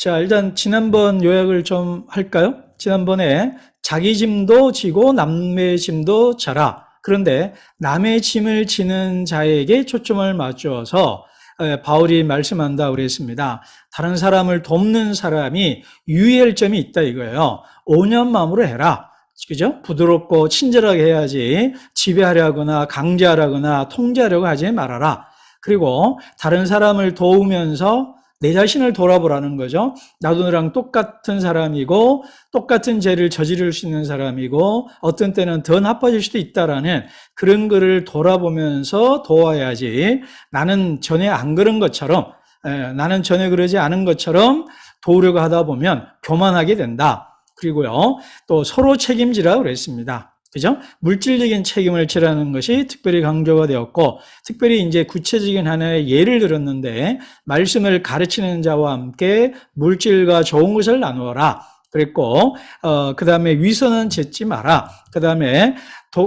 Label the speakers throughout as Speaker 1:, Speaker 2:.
Speaker 1: 자, 일단 지난번 요약을 좀 할까요? 지난번에 자기 짐도 지고 남의 짐도 져라. 그런데 남의 짐을 지는 자에게 초점을 맞추어서 에, 바울이 말씀한다 그랬습니다. 다른 사람을 돕는 사람이 유의할 점이 있다 이거예요. 온유한 마음으로 해라. 그죠? 부드럽고 친절하게 해야지 지배하려거나 강제하려거나 통제하려고 하지 말아라. 그리고 다른 사람을 도우면서 내 자신을 돌아보라는 거죠. 나도 너랑 똑같은 사람이고 똑같은 죄를 저지를 수 있는 사람이고 어떤 때는 더 나빠질 수도 있다라는 그런 거를 돌아보면서 도와야지 나는 전에 안 그런 것처럼 에, 나는 전에 그러지 않은 것처럼 도우려고 하다 보면 교만하게 된다. 그리고요 또 서로 책임지라 그랬습니다. 그죠? 물질적인 책임을 지라는 것이 특별히 강조가 되었고, 특별히 이제 구체적인 하나의 예를 들었는데, 말씀을 가르치는 자와 함께 물질과 좋은 것을 나누어라. 그랬고, 어, 그 다음에 위선은 짓지 마라. 그 다음에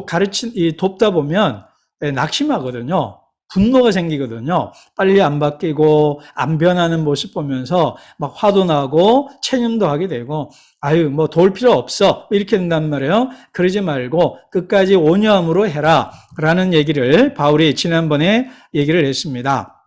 Speaker 1: 가르치, 이, 돕다 보면 예, 낙심하거든요. 분노가 생기거든요. 빨리 안 바뀌고 안 변하는 모습 보면서 막 화도 나고 체념도 하게 되고 아유 뭐 도울 필요 없어 이렇게 된단 말이에요. 그러지 말고 끝까지 온유함으로 해라라는 얘기를 바울이 지난번에 얘기를 했습니다.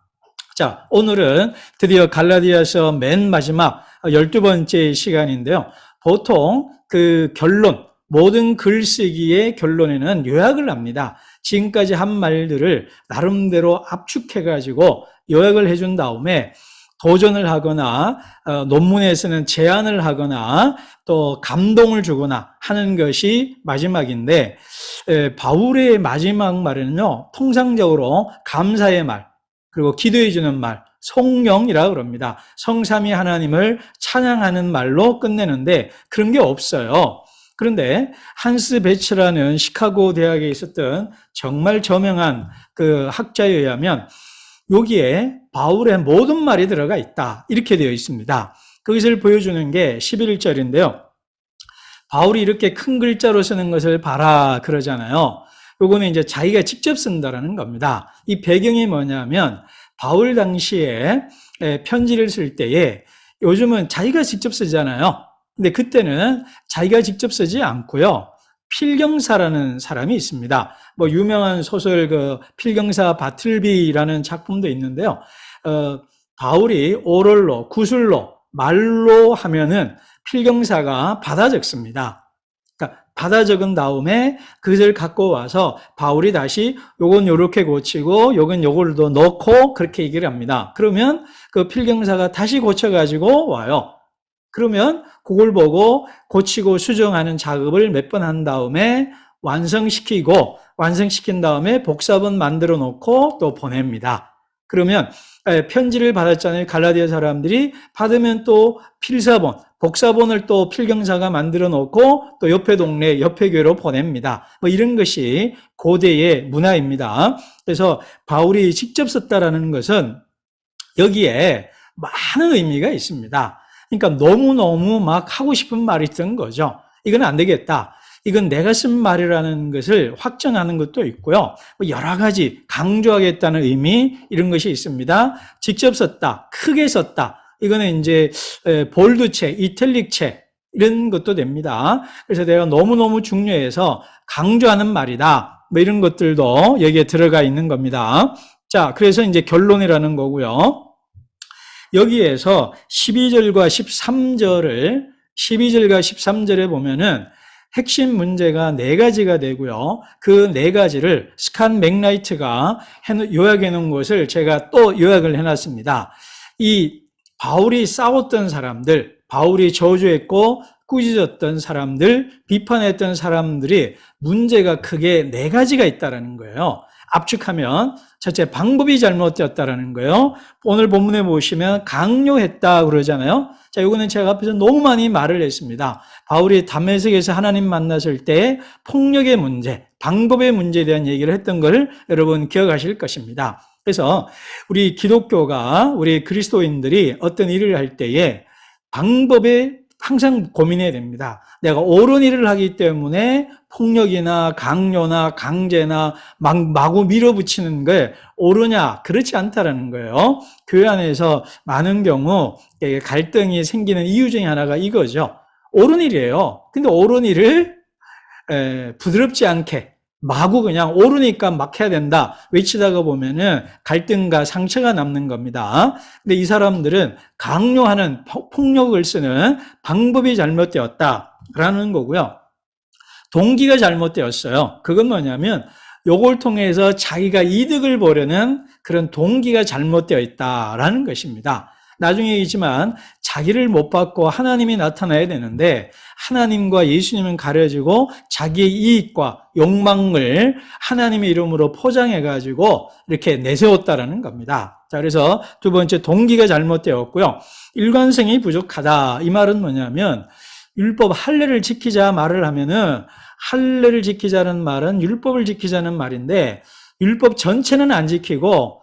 Speaker 1: 자 오늘은 드디어 갈라디아서 맨 마지막 열두 번째 시간인데요. 보통 그 결론 모든 글쓰기의 결론에는 요약을 합니다. 지금까지 한 말들을 나름대로 압축해가지고 요약을 해준 다음에 도전을 하거나 어, 논문에서는 제안을 하거나 또 감동을 주거나 하는 것이 마지막인데 에, 바울의 마지막 말에는요 통상적으로 감사의 말 그리고 기도해 주는 말 성령이라 그럽니다. 성삼위 하나님을 찬양하는 말로 끝내는데 그런 게 없어요. 그런데 한스 베츠라는 시카고 대학에 있었던 정말 저명한 그 학자에 의하면 여기에 바울의 모든 말이 들어가 있다. 이렇게 되어 있습니다. 그것을 보여주는 게 11절인데요. 바울이 이렇게 큰 글자로 쓰는 것을 봐라 그러잖아요. 요거는 이제 자기가 직접 쓴다라는 겁니다. 이 배경이 뭐냐면 바울 당시에 편지를 쓸 때에 요즘은 자기가 직접 쓰잖아요. 근데 그때는 자기가 직접 쓰지 않고요. 필경사라는 사람이 있습니다. 뭐 유명한 소설 그 필경사 바틀비라는 작품도 있는데요. 어, 바울이 오럴로 구술로 말로 하면은 필경사가 받아 적습니다. 그러니까 받아 적은 다음에 그것을 갖고 와서 바울이 다시 요건 요렇게 고치고 요건 요걸 더 넣고 그렇게 얘기를 합니다. 그러면 그 필경사가 다시 고쳐 가지고 와요. 그러면 그걸 보고 고치고 수정하는 작업을 몇 번 한 다음에 완성시키고 완성시킨 다음에 복사본 만들어 놓고 또 보냅니다. 그러면 편지를 받았잖아요. 갈라디아 사람들이 받으면 또 필사본, 복사본을 또 필경사가 만들어 놓고 또 옆에 동네, 옆에 교회로 보냅니다. 뭐 이런 것이 고대의 문화입니다. 그래서 바울이 직접 썼다라는 것은 여기에 많은 의미가 있습니다. 그러니까 너무너무 막 하고 싶은 말이 있던 거죠. 이건 안 되겠다. 이건 내가 쓴 말이라는 것을 확정하는 것도 있고요. 뭐 여러 가지 강조하겠다는 의미 이런 것이 있습니다. 직접 썼다, 크게 썼다. 이거는 이제 볼드체, 이탈릭체 이런 것도 됩니다. 그래서 내가 너무너무 중요해서 강조하는 말이다. 뭐 이런 것들도 여기에 들어가 있는 겁니다. 자, 그래서 이제 결론이라는 거고요. 여기에서 12절과 13절을 12절과 13절에 보면은 핵심 문제가 네 가지가 되고요. 그 네 가지를 스칸 맥라이트가 요약해 놓은 것을 제가 또 요약을 해 놨습니다. 이 바울이 싸웠던 사람들, 바울이 저주했고 꾸짖었던 사람들, 비판했던 사람들이 문제가 크게 네 가지가 있다라는 거예요. 압축하면 첫째 방법이 잘못되었다라는 거예요. 오늘 본문에 보시면 강요했다 그러잖아요. 자, 이거는 제가 앞에서 너무 많이 말을 했습니다. 바울이 담메색에서 하나님 만났을 때 폭력의 문제, 방법의 문제에 대한 얘기를 했던 걸 여러분 기억하실 것입니다. 그래서 우리 기독교가 우리 그리스도인들이 어떤 일을 할 때에 방법에 항상 고민해야 됩니다. 내가 옳은 일을 하기 때문에 폭력이나 강요나 강제나 막, 마구 밀어붙이는 게 옳으냐? 그렇지 않다라는 거예요. 교회 안에서 많은 경우 갈등이 생기는 이유 중에 하나가 이거죠. 옳은 일이에요. 근데 옳은 일을 부드럽지 않게 마구 그냥 오르니까 막 해야 된다. 외치다가 보면은 갈등과 상처가 남는 겁니다. 근데 이 사람들은 강요하는 폭력을 쓰는 방법이 잘못되었다라는 거고요. 동기가 잘못되었어요. 그건 뭐냐면 요걸 통해서 자기가 이득을 보려는 그런 동기가 잘못되어 있다라는 것입니다. 나중에 얘기지만 자기를 못 받고 하나님이 나타나야 되는데 하나님과 예수님은 가려지고 자기의 이익과 욕망을 하나님의 이름으로 포장해 가지고 이렇게 내세웠다라는 겁니다. 자, 그래서 두 번째 동기가 잘못되었고요. 일관성이 부족하다. 이 말은 뭐냐면 율법 할례를 지키자 말을 하면은 할례를 지키자는 말은 율법을 지키자는 말인데 율법 전체는 안 지키고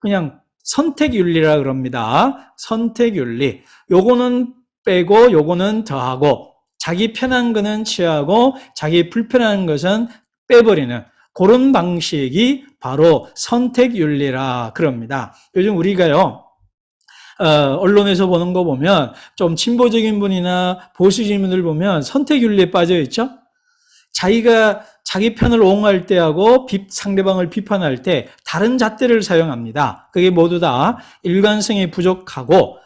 Speaker 1: 그냥 선택윤리라 그럽니다. 선택윤리. 요거는 빼고 요거는 더하고 자기 편한 거는 취하고 자기 불편한 것은 빼버리는 그런 방식이 바로 선택윤리라 그럽니다. 요즘 우리가요. 어, 언론에서 보는 거 보면 좀 진보적인 분이나 보수적인 분들 보면 선택윤리에 빠져 있죠. 자기가 자기 편을 옹호할 때하고 상대방을 비판할 때 다른 잣대를 사용합니다. 그게 모두 다 일관성이 부족하고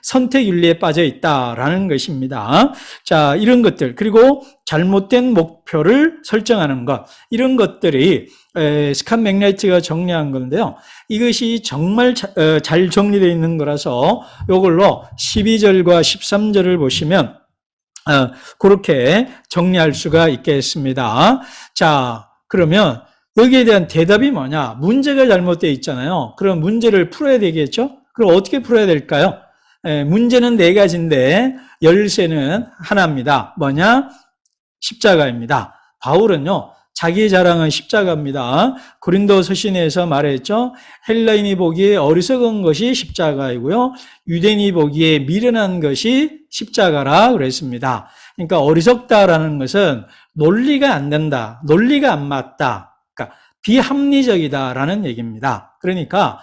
Speaker 1: 선택 윤리에 빠져 있다라는 것입니다. 자, 이런 것들 그리고 잘못된 목표를 설정하는 것 이런 것들이 스칸 맥라이트가 정리한 건데요. 이것이 정말 어, 잘 정리되어 있는 거라서 이걸로 12절과 13절을 보시면 어, 그렇게 정리할 수가 있겠습니다. 자, 그러면 여기에 대한 대답이 뭐냐? 문제가 잘못되어 있잖아요. 그럼 문제를 풀어야 되겠죠? 그럼 어떻게 풀어야 될까요? 에, 문제는 네 가지인데 열쇠는 하나입니다. 뭐냐? 십자가입니다. 바울은요, 자기 자랑은 십자가입니다. 고린도 서 신에서 말했죠. 헬라인이 보기에 어리석은 것이 십자가이고요. 유대인이 보기에 미련한 것이 십자가라 그랬습니다. 그러니까 어리석다라는 것은 논리가 안 된다. 논리가 안 맞다. 그러니까 비합리적이다라는 얘기입니다. 그러니까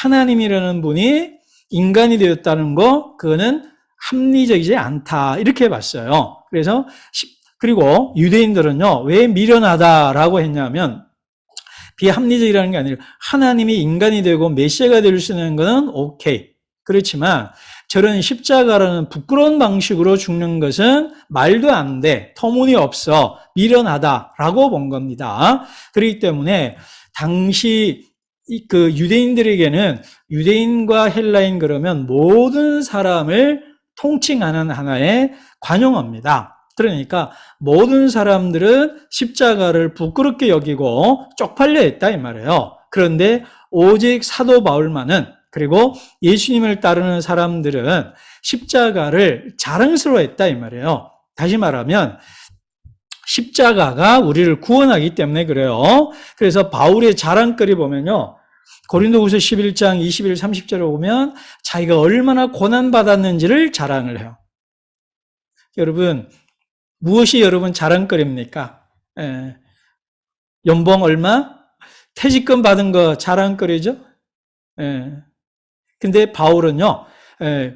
Speaker 1: 하나님이라는 분이 인간이 되었다는 거 그거는 합리적이지 않다. 이렇게 봤어요. 그래서 그리고 유대인들은요, 왜 미련하다라고 했냐면, 비합리적이라는 게 아니라 하나님이 인간이 되고 메시아가 될수 있는 것은 오케이. 그렇지만 저런 십자가라는 부끄러운 방식으로 죽는 것은 말도 안 돼. 터무니없어. 미련하다라고 본 겁니다. 그렇기 때문에 당시 그 유대인들에게는 유대인과 헬라인 그러면 모든 사람을 통칭하는 하나의 관용어입니다. 그러니까 모든 사람들은 십자가를 부끄럽게 여기고 쪽팔려 했다 이 말이에요. 그런데 오직 사도 바울만은 그리고 예수님을 따르는 사람들은 십자가를 자랑스러워 했다 이 말이에요. 다시 말하면 십자가가 우리를 구원하기 때문에 그래요. 그래서 바울의 자랑거리 보면요. 고린도후서 11장 21, 30절에 보면 자기가 얼마나 고난 받았는지를 자랑을 해요. 여러분 무엇이 여러분 자랑거리입니까? 예. 연봉 얼마? 퇴직금 받은 거 자랑거리죠? 예. 근데 바울은요, 예.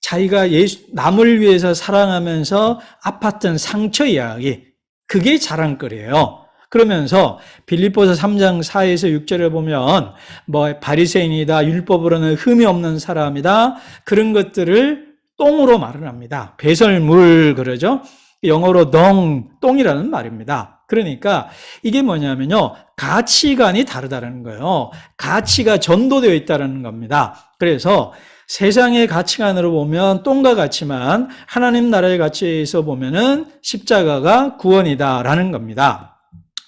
Speaker 1: 자기가 예수, 남을 위해서 사랑하면서 아팠던 상처 이야기, 그게 자랑거리예요. 그러면서 빌립보서 3장 4에서 6절에 보면 뭐 바리새인이다, 율법으로는 흠이 없는 사람이다 그런 것들을 똥으로 말을 합니다. 배설물 그러죠. 영어로 덩, 똥이라는 말입니다. 그러니까 이게 뭐냐면요. 가치관이 다르다는 거예요. 가치가 전도되어 있다는 겁니다. 그래서 세상의 가치관으로 보면 똥과 같지만 하나님 나라의 가치에서 보면은 십자가가 구원이다라는 겁니다.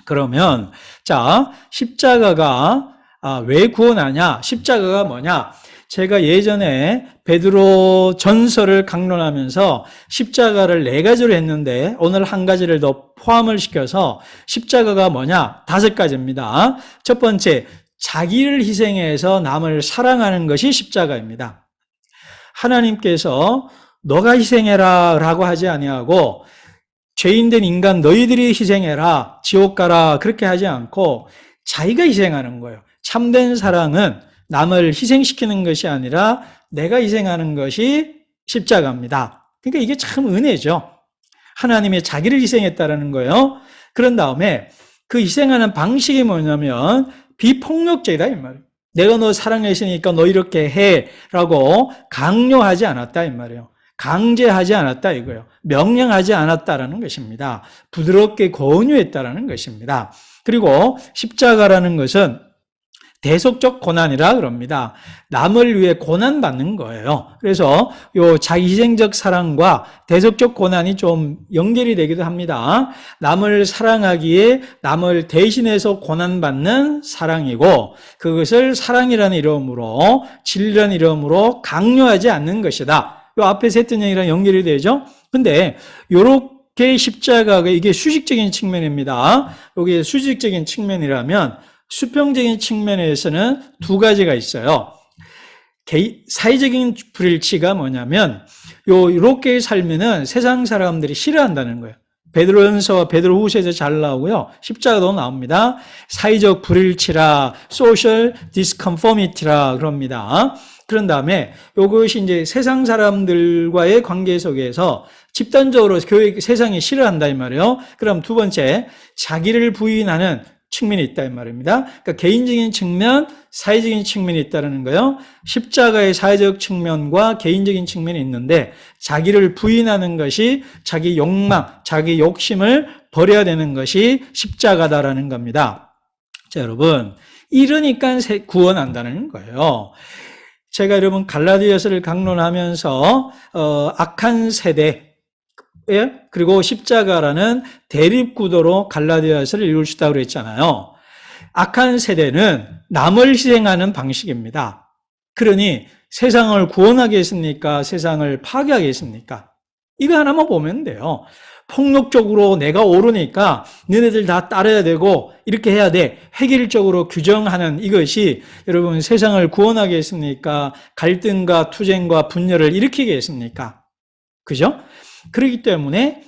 Speaker 1: 그러면 자, 십자가가 아, 왜 구원하냐? 십자가가 뭐냐? 제가 예전에 베드로 전설을 강론하면서 십자가를 네 가지로 했는데 오늘 한 가지를 더 포함을 시켜서 십자가가 뭐냐? 다섯 가지입니다. 첫 번째, 자기를 희생해서 남을 사랑하는 것이 십자가입니다. 하나님께서 너가 희생해라 라고 하지 아니하고 죄인된 인간 너희들이 희생해라 지옥 가라 그렇게 하지 않고 자기가 희생하는 거예요. 참된 사랑은 남을 희생시키는 것이 아니라 내가 희생하는 것이 십자가입니다. 그러니까 이게 참 은혜죠. 하나님의 자기를 희생했다라는 거예요. 그런 다음에 그 희생하는 방식이 뭐냐면 비폭력적이다 이 말이에요. 내가 너 사랑했으니까 너 이렇게 해라고 강요하지 않았다 이 말이에요. 강제하지 않았다 이거예요. 명령하지 않았다라는 것입니다. 부드럽게 권유했다라는 것입니다. 그리고 십자가라는 것은 대속적 고난이라 그럽니다. 남을 위해 고난 받는 거예요. 그래서 요 자기희생적 사랑과 대속적 고난이 좀 연결이 되기도 합니다. 남을 사랑하기에 남을 대신해서 고난 받는 사랑이고 그것을 사랑이라는 이름으로 진리라는 이름으로 강요하지 않는 것이다. 요 앞에서 했던 얘기랑 연결이 되죠. 근데 요렇게 십자가가 이게 수직적인 측면입니다. 여기 수직적인 측면이라면 수평적인 측면에서는 두 가지가 있어요. 사회적인 불일치가 뭐냐면 요 이렇게 살면은 세상 사람들이 싫어한다는 거예요. 베드로전서와 베드로후서에서 잘 나오고요. 십자가도 나옵니다. 사회적 불일치라, social disconformity라 그럽니다. 그런 다음에 이것이 이제 세상 사람들과의 관계 속에서 집단적으로 교회 세상이 싫어한다 이 말이에요. 그럼 두 번째 자기를 부인하는 측면이 있다 이 말입니다. 그러니까 개인적인 측면, 사회적인 측면이 있다는 거예요. 십자가의 사회적 측면과 개인적인 측면이 있는데 자기를 부인하는 것이 자기 욕망, 자기 욕심을 버려야 되는 것이 십자가다라는 겁니다. 자, 여러분 이러니까 구원한다는 거예요. 제가 여러분 갈라디아서를 강론하면서 어, 악한 세대 예? 그리고 십자가라는 대립구도로 갈라디아서를 읽을 수 있다고 그랬잖아요. 악한 세대는 남을 희생하는 방식입니다. 그러니 세상을 구원하겠습니까? 세상을 파괴하겠습니까? 이거 하나만 보면 돼요. 폭력적으로 내가 오르니까 너네들 다 따라야 되고 이렇게 해야 돼. 획일적으로 규정하는 이것이 여러분 세상을 구원하겠습니까? 갈등과 투쟁과 분열을 일으키겠습니까? 그죠? 그렇기 때문에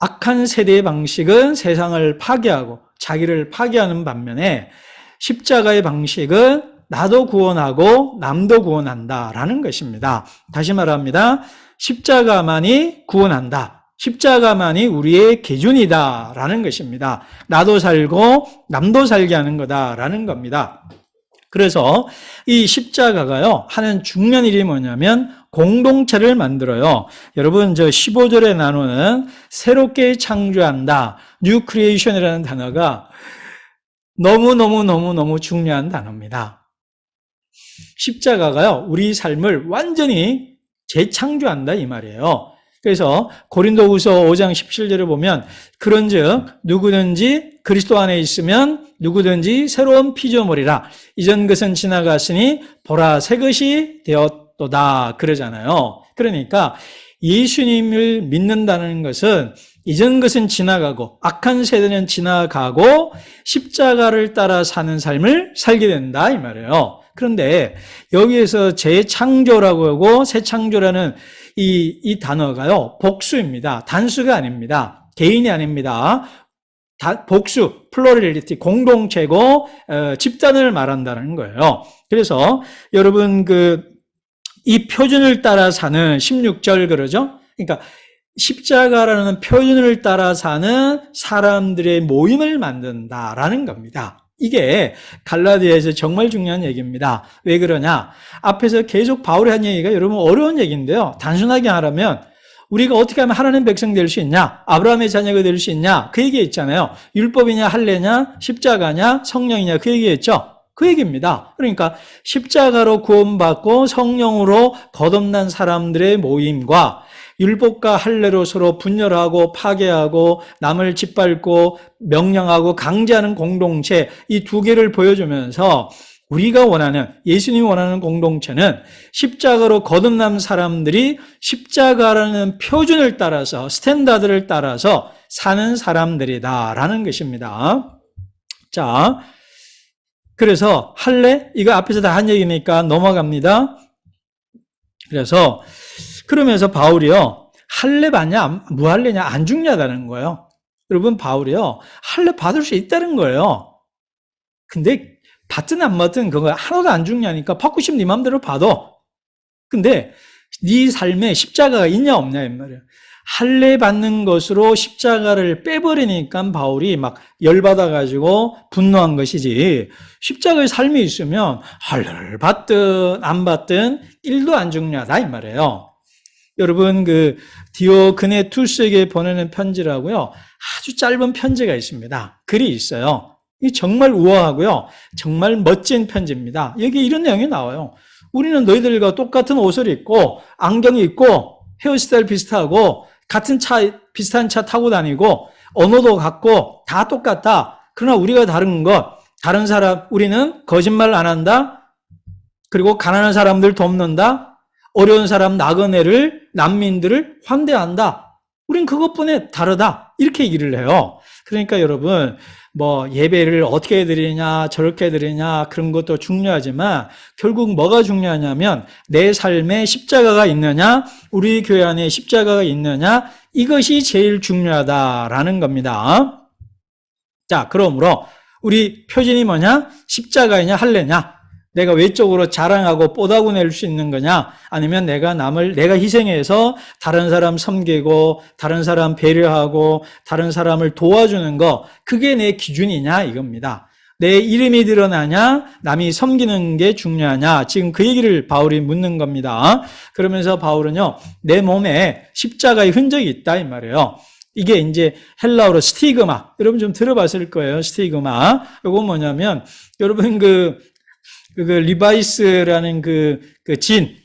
Speaker 1: 악한 세대의 방식은 세상을 파괴하고 자기를 파괴하는 반면에 십자가의 방식은 나도 구원하고 남도 구원한다라는 것입니다. 다시 말합니다. 십자가만이 구원한다. 십자가만이 우리의 기준이다라는 것입니다. 나도 살고 남도 살게 하는 거다라는 겁니다. 그래서 이 십자가가요, 하는 중요한 일이 뭐냐면 공동체를 만들어요. 여러분, 저 15절에 나누는 새롭게 창조한다, 뉴 크리에이션이라는 단어가 너무너무너무너무 중요한 단어입니다. 십자가가요, 우리 삶을 완전히 재창조한다, 이 말이에요. 그래서 고린도후서 5장 17절을 보면 그런즉 누구든지 그리스도 안에 있으면 누구든지 새로운 피조물이라 이전 것은 지나갔으니 보라 새 것이 되었 도다 그러잖아요. 그러니까 예수님을 믿는다는 것은 이전 것은 지나가고 악한 세대는 지나가고 십자가를 따라 사는 삶을 살게 된다 이 말이에요. 그런데 여기에서 재창조라고 하고 새 창조라는 이, 이 단어가요, 복수입니다. 단수가 아닙니다. 개인이 아닙니다. 다, 복수, 플로리티, 공동체고, 어, 집단을 말한다는 거예요. 그래서 여러분, 그, 이 표준을 따라 사는 16절 그러죠? 그러니까 십자가라는 표준을 따라 사는 사람들의 모임을 만든다라는 겁니다. 이게 갈라디아에서 정말 중요한 얘기입니다. 왜 그러냐? 앞에서 계속 바울이 한 얘기가 여러분 어려운 얘기인데요. 단순하게 하라면 우리가 어떻게 하면 하나님 백성 될 수 있냐? 아브라함의 자녀가 될 수 있냐? 그 얘기 있잖아요. 율법이냐, 할례냐, 십자가냐, 성령이냐 그 얘기했죠. 그 얘기입니다. 그러니까 십자가로 구원받고 성령으로 거듭난 사람들의 모임과 율법과 할례로 서로 분열하고 파괴하고 남을 짓밟고 명령하고 강제하는 공동체 이 두 개를 보여주면서 우리가 원하는 예수님이 원하는 공동체는 십자가로 거듭난 사람들이 십자가라는 표준을 따라서 스탠다드를 따라서 사는 사람들이다라는 것입니다. 자, 그래서 할례 이거 앞에서 다 한 얘기니까 넘어갑니다. 그래서 그러면서 바울이요. 할례 받냐, 무할례냐, 안 죽냐다는 거예요. 여러분, 바울이요. 할례 받을 수 있다는 거예요. 근데 받든 안 받든 그거 하나도 안 죽냐니까 받고 싶으면 네 맘대로 받아. 근데 네 삶에 십자가가 있냐 없냐 이 말이에요. 할례 받는 것으로 십자가를 빼버리니까 바울이 막 열받아 가지고 분노한 것이지. 십자가의 삶이 있으면 할례를 받든 안 받든 일도 안 죽냐다 이 말이에요. 여러분 그 디오그네투스에게 보내는 편지라고요. 아주 짧은 편지가 있습니다. 글이 있어요. 이 정말 우아하고요. 정말 멋진 편지입니다. 여기 이런 내용이 나와요. 우리는 너희들과 똑같은 옷을 입고 안경이 있고 헤어스타일 비슷하고 같은 차 비슷한 차 타고 다니고 언어도 같고 다 똑같다. 그러나 우리가 다른 것 다른 사람 우리는 거짓말 안 한다. 그리고 가난한 사람들 돕는다. 어려운 사람 나그네를 난민들을 환대한다. 우린 그것뿐에 다르다. 이렇게 얘기를 해요. 그러니까 여러분 뭐 예배를 어떻게 드리냐 저렇게 드리냐 그런 것도 중요하지만 결국 뭐가 중요하냐면 내 삶에 십자가가 있느냐 우리 교회 안에 십자가가 있느냐 이것이 제일 중요하다라는 겁니다. 자 그러므로 우리 표준이 뭐냐 십자가이냐 할래냐 내가 외적으로 자랑하고 뽀다구 낼 수 있는 거냐? 아니면 내가 남을, 내가 희생해서 다른 사람 섬기고, 다른 사람 배려하고, 다른 사람을 도와주는 거, 그게 내 기준이냐? 이겁니다. 내 이름이 드러나냐? 남이 섬기는 게 중요하냐? 지금 그 얘기를 바울이 묻는 겁니다. 그러면서 바울은요, 내 몸에 십자가의 흔적이 있다, 이 말이에요. 이게 이제 헬라어로 스티그마. 여러분 좀 들어봤을 거예요, 스티그마. 이건 뭐냐면, 여러분 그, 그 리바이스라는 그, 그 진,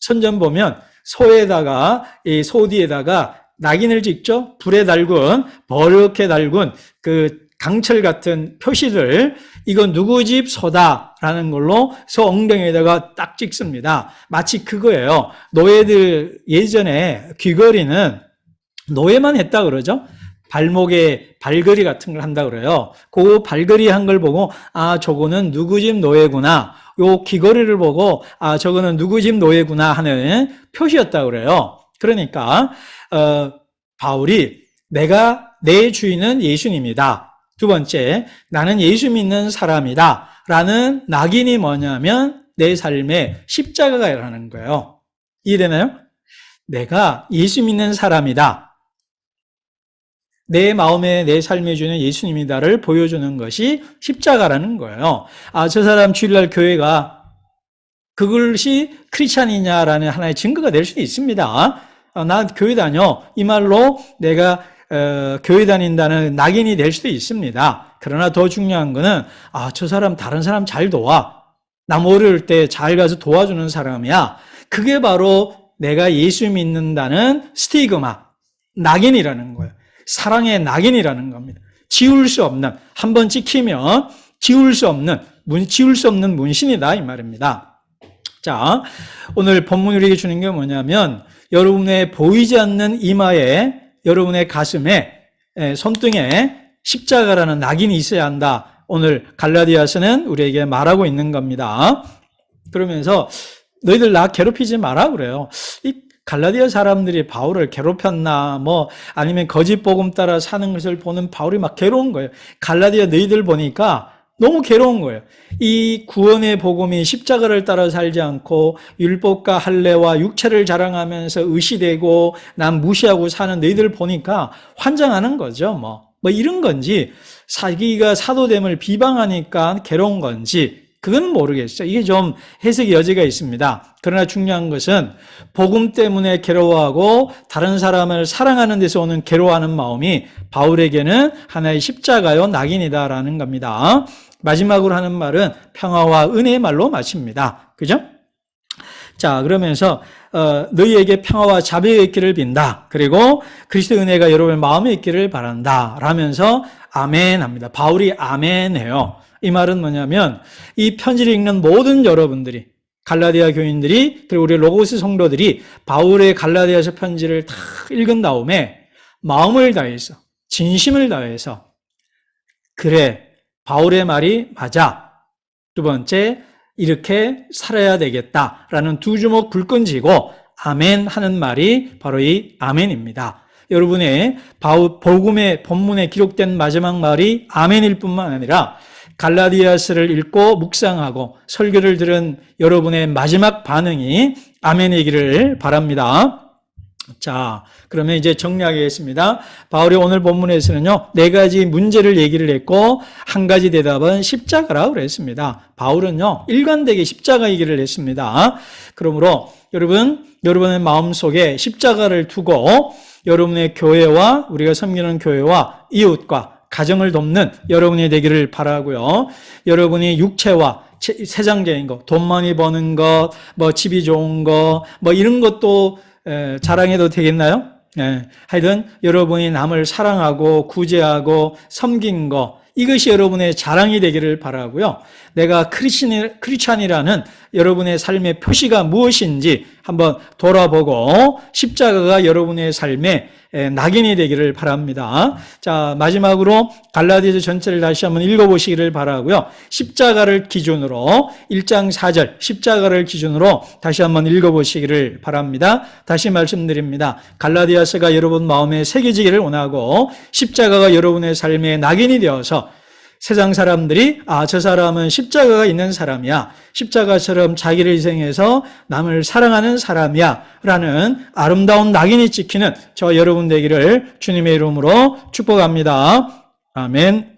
Speaker 1: 선전 보면 소에다가, 이소 뒤에다가 낙인을 찍죠? 불에 달군, 버렇게 달군 그 강철 같은 표시들, 이건 누구 집 소다라는 걸로 소 엉덩이에다가 딱 찍습니다. 마치 그거예요. 노예들 예전에 귀걸이는 노예만 했다 그러죠? 발목에 발걸이 같은 걸 한다 그래요. 그 발걸이 한 걸 보고 아 저거는 누구 집 노예구나. 요 귀걸이를 보고 아 저거는 누구 집 노예구나 하는 표시였다 그래요. 그러니까 어, 바울이 내가 내 주인은 예수님이다. 두 번째 나는 예수 믿는 사람이다. 라는 낙인이 뭐냐면 내 삶에 십자가가라는 거예요. 이해되나요? 내가 예수 믿는 사람이다. 내 마음에 내 삶에 주는 예수님이다를 보여주는 것이 십자가라는 거예요. 아, 저 사람 주일날 교회가 그것이 크리스찬이냐라는 하나의 증거가 될 수도 있습니다. 아, 나 교회 다녀. 이 말로 내가 어, 교회 다닌다는 낙인이 될 수도 있습니다. 그러나 더 중요한 거는 아, 저 사람 다른 사람 잘 도와. 남 어려울 때 잘 가서 도와주는 사람이야. 그게 바로 내가 예수 믿는다는 스티그마, 낙인이라는 거예요. 사랑의 낙인이라는 겁니다. 지울 수 없는 한 번 찍히면 지울 수 없는 문 지울 수 없는 문신이다 이 말입니다. 자, 오늘 본문 우리에게 주는 게 뭐냐면 여러분의 보이지 않는 이마에 여러분의 가슴에 손등에 십자가라는 낙인이 있어야 한다. 오늘 갈라디아서는 우리에게 말하고 있는 겁니다. 그러면서 너희들 나 괴롭히지 마라 그래요. 이 갈라디아 사람들이 바울을 괴롭혔나 뭐 아니면 거짓 복음 따라 사는 것을 보는 바울이 막 괴로운 거예요. 갈라디아 너희들 보니까 너무 괴로운 거예요. 이 구원의 복음이 십자가를 따라 살지 않고 율법과 할례와 육체를 자랑하면서 의시되고 난 무시하고 사는 너희들 보니까 환장하는 거죠. 뭐, 뭐 이런 건지 자기가 사도됨을 비방하니까 괴로운 건지 그건 모르겠어요. 이게 좀 해석의 여지가 있습니다. 그러나 중요한 것은 복음 때문에 괴로워하고 다른 사람을 사랑하는 데서 오는 괴로워하는 마음이 바울에게는 하나의 십자가요 낙인이다라는 겁니다. 마지막으로 하는 말은 평화와 은혜의 말로 마칩니다. 그죠? 자, 그러면서 어, 너희에게 평화와 자비가 있기를 빈다. 그리고 그리스도 은혜가 여러분의 마음에 있기를 바란다. 라면서 아멘 합니다. 바울이 아멘 해요. 이 말은 뭐냐면 이 편지를 읽는 모든 여러분들이 갈라디아 교인들이 그리고 우리 로고스 성도들이 바울의 갈라디아서 편지를 다 읽은 다음에 마음을 다해서 진심을 다해서 그래 바울의 말이 맞아 두 번째 이렇게 살아야 되겠다라는 두 주먹 불끈 쥐고 아멘 하는 말이 바로 이 아멘입니다. 여러분의 바우- 복음의 본문에 기록된 마지막 말이 아멘일 뿐만 아니라 갈라디아스를 읽고 묵상하고 설교를 들은 여러분의 마지막 반응이 아멘이기를 바랍니다. 자, 그러면 이제 정리하겠습니다. 바울이 오늘 본문에서는요, 네 가지 문제를 얘기를 했고, 한 가지 대답은 십자가라고 그랬습니다. 바울은요, 일관되게 십자가 얘기를 했습니다. 그러므로 여러분, 여러분의 마음 속에 십자가를 두고 여러분의 교회와 우리가 섬기는 교회와 이웃과 가정을 돕는 여러분이 되기를 바라고요. 여러분이 육체와 체- 세상적인 것, 돈 많이 버는 것, 뭐 집이 좋은 거, 뭐 이런 것도 에, 자랑해도 되겠나요? 예, 하여튼 여러분이 남을 사랑하고 구제하고 섬긴 거 이것이 여러분의 자랑이 되기를 바라고요. 내가 크리스찬이- 크리스찬이라는 여러분의 삶의 표시가 무엇인지 한번 돌아보고 십자가가 여러분의 삶의 에, 낙인이 되기를 바랍니다. 자, 마지막으로 갈라디아서 전체를 다시 한번 읽어보시기를 바라고요. 십자가를 기준으로 1장 4절 십자가를 기준으로 다시 한번 읽어보시기를 바랍니다. 다시 말씀드립니다. 갈라디아서가 여러분 마음에 새겨지기를 원하고 십자가가 여러분의 삶의 낙인이 되어서 세상 사람들이 아, 저 사람은 십자가가 있는 사람이야. 십자가처럼 자기를 희생해서 남을 사랑하는 사람이야. 라는 아름다운 낙인이 찍히는 저 여러분 되기를 주님의 이름으로 축복합니다. 아멘.